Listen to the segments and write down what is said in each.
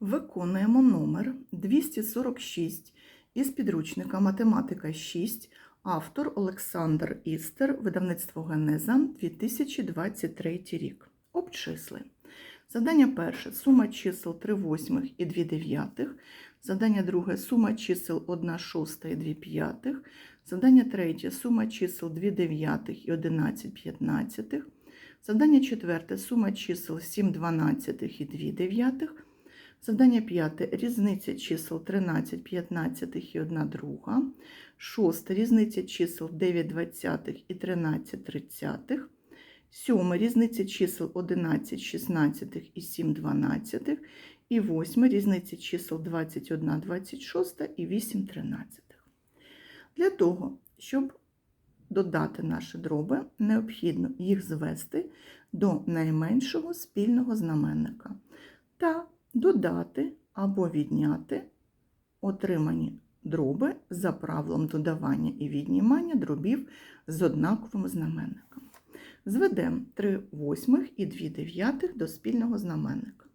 Виконуємо номер 246 із підручника Математика 6, автор Олександр Істер, видавництво Генеза 2023 рік. Обчисли. Завдання перше сума чисел 3 восьмих і 2 дев'ятих. Завдання друге сума чисел 1 шоста і 2 п'ятих. Завдання третє сума чисел 2 дев'ятих і 11 п'ятнадцятих. Завдання четверте сума чисел 7 дванадцятих і 2 дев'ятих. Завдання п'яте різниця чисел 13 15 і 1 друга. Шосте різниця чисел 9 двадцятих і 13 тридцятих. Сьоме різниця чисел 11 16 і 7 дванадцятих. І восьме різниця чисел 21 26 і 8 тринадцятих. Для того, щоб додати наші дроби, необхідно їх звести до найменшого спільного знаменника та додати або відняти отримані дроби за правилом додавання і віднімання дробів з однаковим знаменником. Зведемо 3 восьмих і 2 дев'ятих до спільного знаменника.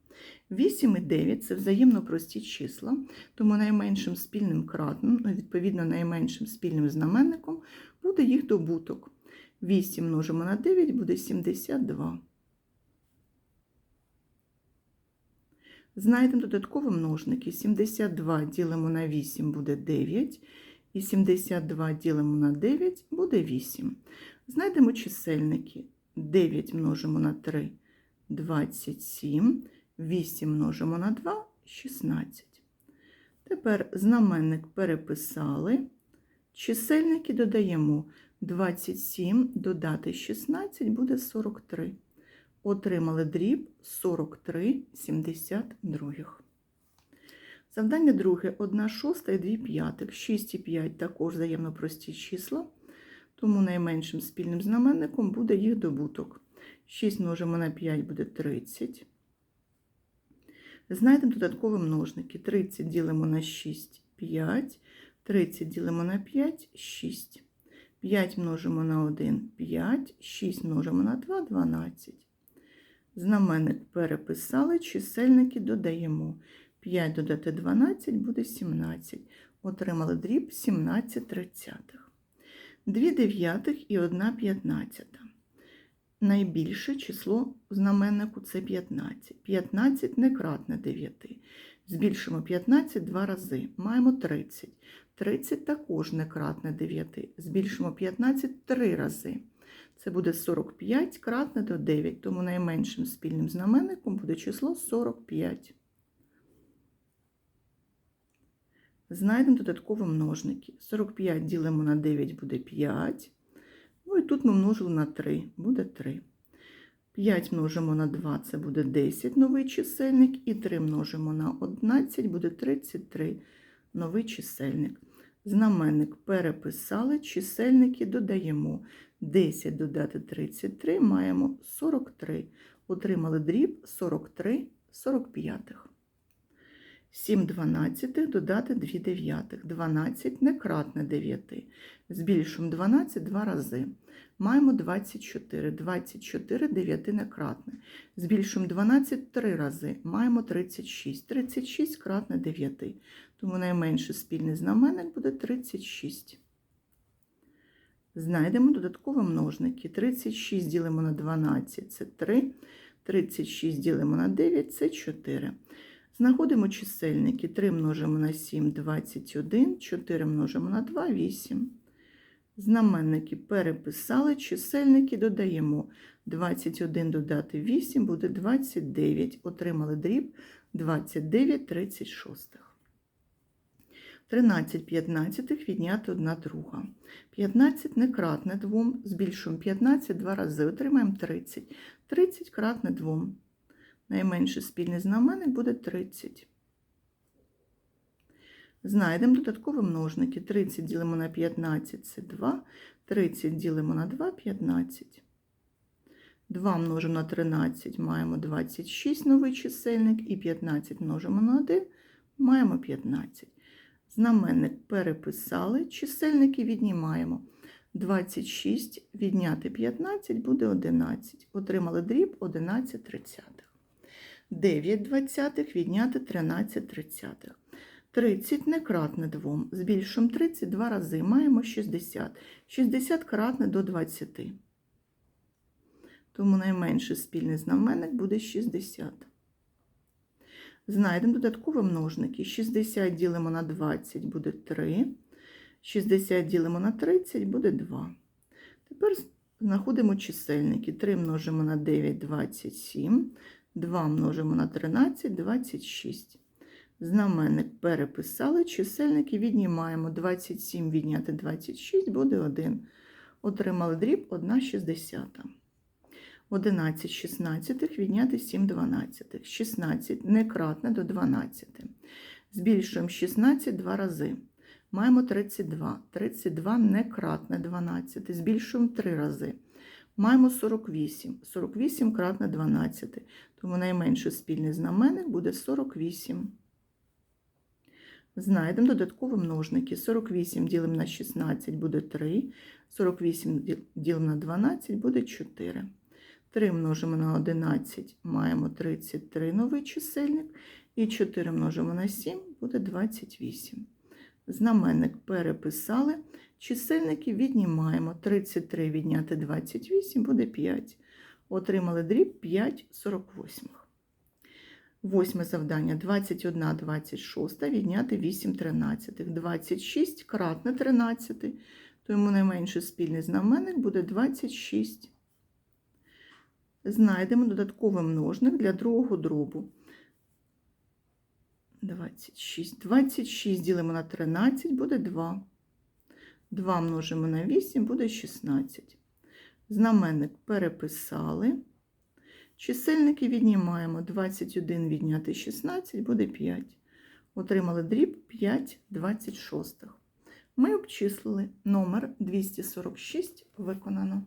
8 і 9 це взаємно прості числа, тому найменшим спільним кратним, ну, відповідно, найменшим спільним знаменником буде їх добуток. 8 множимо на 9 буде 72. Знайдемо додаткові множники. 72 ділимо на 8 буде 9, і 72 ділимо на 9 буде 8. Знайдемо чисельники. 9 множимо на 3 27, 8 множимо на 2 16. Тепер знаменник переписали. Чисельники додаємо 27 додати 16 буде 43. Отримали дріб 43 72. Завдання друге 1 шоста і 2 п'ятих. 6 і 5 також взаємно прості числа, тому найменшим спільним знаменником буде їх добуток. 6 множимо на 5 буде 30. Знайдемо додаткові множники. 30 ділимо на 6 5, 30 ділимо на 5 6. 5 множимо на 1 5, 6 множимо на 2 12. Знаменник переписали, чисельники додаємо. 5 додати 12 буде 17. Отримали дріб 17 тридцятих. 2 дев'ятих і 1 п'ятнадцята. Найбільше число знаменнику це 15. 15 не кратне 9. Збільшимо 15 два рази. Маємо 30. 30 також не кратне 9. Збільшимо 15 три рази. Це буде 45 кратне до 9, тому найменшим спільним знаменником буде число 45. Знайдемо додаткові множники. 45 ділимо на 9 буде 5. Ну і тут ми множили на 3, буде 3. 5 множимо на 2, це буде 10 новий чисельник. І 3 множимо на 11, буде 33 новий чисельник. Знаменник переписали, чисельники додаємо. 10 додати 33, маємо 43. Отримали дріб 43 45. 7 дванадцятих додати 2 дев'ятих. 12 не кратне 9. Збільшуємо 12 два рази. Маємо 24. 24 9 не кратне. Збільшуємо 12 три рази. Маємо 36. 36 кратне 9. Тому найменший спільний знаменник буде 36. Знайдемо додаткові множники. 36 ділимо на 12 це 3. 36 ділимо на 9 це 4. Знаходимо чисельники. 3 множимо на 7 21, 4 множимо на 2 8. Знаменники переписали, чисельники додаємо. 21 додати 8 буде 29. Отримали дріб 29 36. 13 15 відняти 1 друга. 15 не кратне 2, збільшуємо 15 два рази, отримаємо 30. 30 кратне 2. Найменший спільний знаменник буде 30. Знайдемо додаткові множники. 30 ділимо на 15 це 2, 30 ділимо на 2 15. 2 множимо на 13 маємо 26 новий чисельник, і 15 множимо на 1 маємо 15. Знаменник переписали, чисельники віднімаємо. 26 відняти 15 буде 11. Отримали дріб 11 тридцятих. 9 двадцятих відняти 13 тридцятих. 30 не кратне 2. Збільшуємо 30 два рази. Маємо 60. 60 кратне до 20. Тому найменший спільний знаменник буде 60. Знайдемо додаткові множники. 60 ділимо на 20 буде 3. 60 ділимо на 30 буде 2. Тепер знаходимо чисельники. 3 множимо на 9 27. 2 множимо на 13 26. Знаменник переписали, чисельники віднімаємо 27 відняти 26 буде 1. Отримали дріб 1 шістдесята. 11 шістнадцятих відняти 7 дванадцятих. 16 некратне до 12. Збільшуємо 16 два рази. Маємо 32. 32 некратне 12. Збільшуємо 3 рази. Маємо 48. 48 кратне 12. Тому найменший спільний знаменник буде 48. Знайдемо додаткові множники. 48 ділимо на 16 буде 3. 48 ді- ділимо на 12 буде 4. 3 множимо на 11, маємо 33 новий чисельник. І 4 множимо на 7 буде 28. Знаменник переписали. Чисельники віднімаємо. 33 відняти 28 буде 5. Отримали дріб 5 48. Восьме завдання 21 26 відняти 8 13. 26 кратне 13, тому найменший спільний знаменник буде 26. Знайдемо додатковий множник для другого дробу. 26. 26 ділимо на 13 буде 2. 2 множимо на 8 буде 16. Знаменник переписали. Чисельники віднімаємо 21 відняти 16 буде 5. Отримали дріб 5 26. Ми обчислили номер 246 виконано.